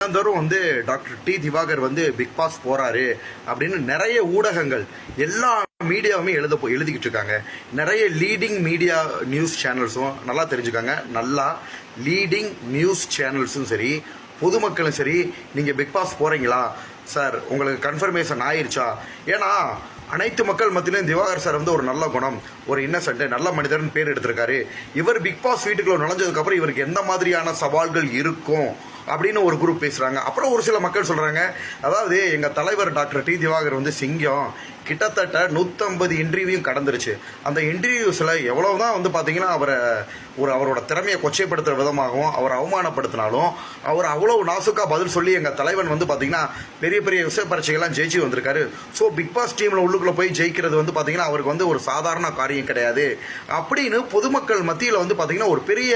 தினந்தோறும் வந்து doctor D Diwakar வந்து பிக் பாஸ் போறாரு அப்படின்னு நிறைய ஊடகங்கள் எல்லா மீடியாவுமே எழுத எழுதிக்கிட்டு இருக்காங்க. நிறைய லீடிங் மீடியா நியூஸ் சேனல்ஸும் நல்லா தெரிஞ்சுக்காங்க. நல்லா லீடிங் நியூஸ் சேனல்ஸும் சரி பொதுமக்களும் சரி நீங்கள் பிக் பாஸ் போகிறீங்களா சார் உங்களுக்கு கன்ஃபர்மேஷன் ஆயிருச்சா? ஏன்னா அனைத்து மக்கள் மத்தியிலும் திவாகர் சார் வந்து ஒரு நல்ல குணம் ஒரு இன்னசென்ட் நல்ல மனிதர்னு பேர் எடுத்திருக்காரு. இவர் பிக் பாஸ் வீட்டுக்குள்ள நுழைஞ்சதுக்கப்புறம் இவருக்கு எந்த மாதிரியான சவால்கள் இருக்கும்? அப்படின்னு ஒரு குரூப் பேசுகிறாங்க அப்புறம் ஒரு சில மக்கள் சொல்கிறாங்க அதாவது எங்கள் தலைவர் டாக்டர் டி திவாகர் வந்து சிங்கம் கிட்டத்தட்ட நூற்றம்பது இன்டர்வியூ கடந்துருச்சு. அந்த இன்டர்வியூஸில் எவ்வளவுதான் வந்து பார்த்தீங்கன்னா அவரை ஒரு அவரோட திறமையை கொச்சைப்படுத்துகிற விதமாகவும் அவர் அவமானப்படுத்தினாலும் அவர் அவ்வளோ நாசுக்காக பதில் சொல்லி எங்கள் தலைவன் வந்து பார்த்தீங்கன்னா பெரிய பெரிய விஷய பரீட்சைகள்லாம் ஜெயிச்சு வந்திருக்காரு. ஸோ பிக் பாஸ் டீமில் உள்ளுக்குள்ளே போய் ஜெயிக்கிறது வந்து பார்த்தீங்கன்னா அவருக்கு வந்து ஒரு சாதாரண காரியம் கிடையாது. அப்படின்னு பொதுமக்கள் மத்தியில் வந்து பார்த்தீங்கன்னா ஒரு பெரிய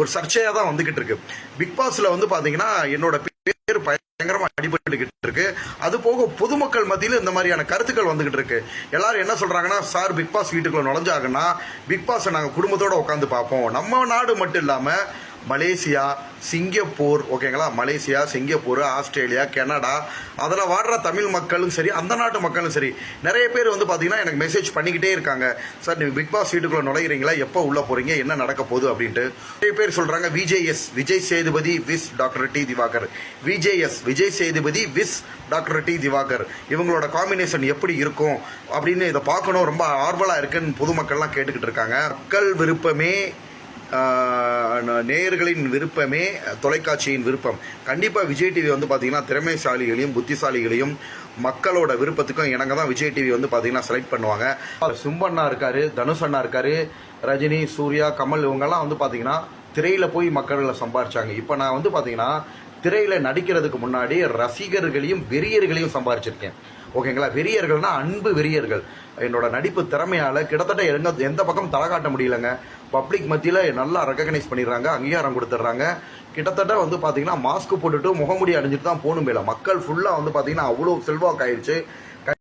ஒரு சர்ச்சையாக தான் வந்துகிட்டு இருக்கு. பிக் பாஸில் வந்து பார்த்தீங்கன்னா என்னோட பேர் பயங்கரமாக அடிபட்டுக்கிட்டு இருக்கு. அது போக பொதுமக்கள் மத்தியில் இந்த மாதிரியான கருத்துக்கள் வந்துகிட்டு இருக்கு. எல்லாரும் என்ன சொல்றாங்கன்னா சார் பிக் பாஸ் வீட்டுக்குள்ள நுழைஞ்சாங்கன்னா பிக் பாஸை நாங்கள் குடும்பத்தோட உட்காந்து பார்ப்போம். நம்ம நாடு மட்டும் இல்லாமல் மலேசியா சிங்கப்பூர் ஓகேங்களா? மலேசியா சிங்கப்பூர் ஆஸ்திரேலியா கனடா அதில் வாடுற தமிழ் மக்களும் சரி அந்த நாட்டு மக்களும் சரி நிறைய பேர் வந்து பார்த்தீங்கன்னா எனக்கு மெசேஜ் பண்ணிக்கிட்டே இருக்காங்க. சார் நீங்கள் பிக் பாஸ் வீட்டுக்குள்ளே நுழையிறீங்களா? எப்போ உள்ள போகிறீங்க என்ன நடக்க போகுது? அப்படின்ட்டு. நிறைய பேர் சொல்கிறாங்க VJS Vijay Sethupathi vs doctor D Divakar. VJS Vijay Sethupathi vs doctor D Divakar. இவங்களோட காம்பினேஷன் எப்படி இருக்கும்? அப்படின்னு இதை பார்க்கணும். ரொம்ப ஆர்வலாக இருக்குன்னு பொதுமக்கள்லாம் கேட்டுக்கிட்டு இருக்காங்க. மக்கள் விருப்பமே நேயர்களின் விருப்பமே தொலைக்காட்சியின் விருப்பம். கண்டிப்பாக விஜய் டிவி வந்து பார்த்தீங்கன்னா திறமைசாலிகளையும் புத்திசாலிகளையும் மக்களோட விருப்பத்துக்கும் இணங்க தான் விஜய் டிவி வந்து பார்த்தீங்கன்னா செலக்ட் பண்ணுவாங்க. சிம்பண்ணா இருக்காரு தனுஷ் அண்ணா இருக்காரு ரஜினி சூர்யா கமல் இவங்கெல்லாம் வந்து பார்த்தீங்கன்னா திரையில போய் மக்களை சம்பாரிச்சாங்க. இப்போ நான் வந்து பார்த்தீங்கன்னா திரையில நடிக்கிறதுக்கு முன்னாடி ரசிகர்களையும் வெறியர்களையும் சம்பாரிச்சிருக்கேன். ஓகேங்களா? வெறியர்கள்னா அன்பு வெறியர்கள். என்னோட நடிப்பு திறமையால கிட்டத்தட்ட எங்க எந்த பக்கம் தலை காட்ட முடியலங்க. பப்ளிக் மத்தியில நல்லா ரெக்கக்னைஸ் பண்ணிடுறாங்க அங்கீகாரம் கொடுத்துட்றாங்க. கிட்டத்தட்ட வந்து பாத்தீங்கன்னா மாஸ்க் போட்டுட்டு முகமுடி அணிஞ்சிட்டு தான் போகணும் மேல. மக்கள் ஃபுல்லா வந்து பாத்தீங்கன்னா அவ்வளோ செல்வாக்கு ஆயிடுச்சு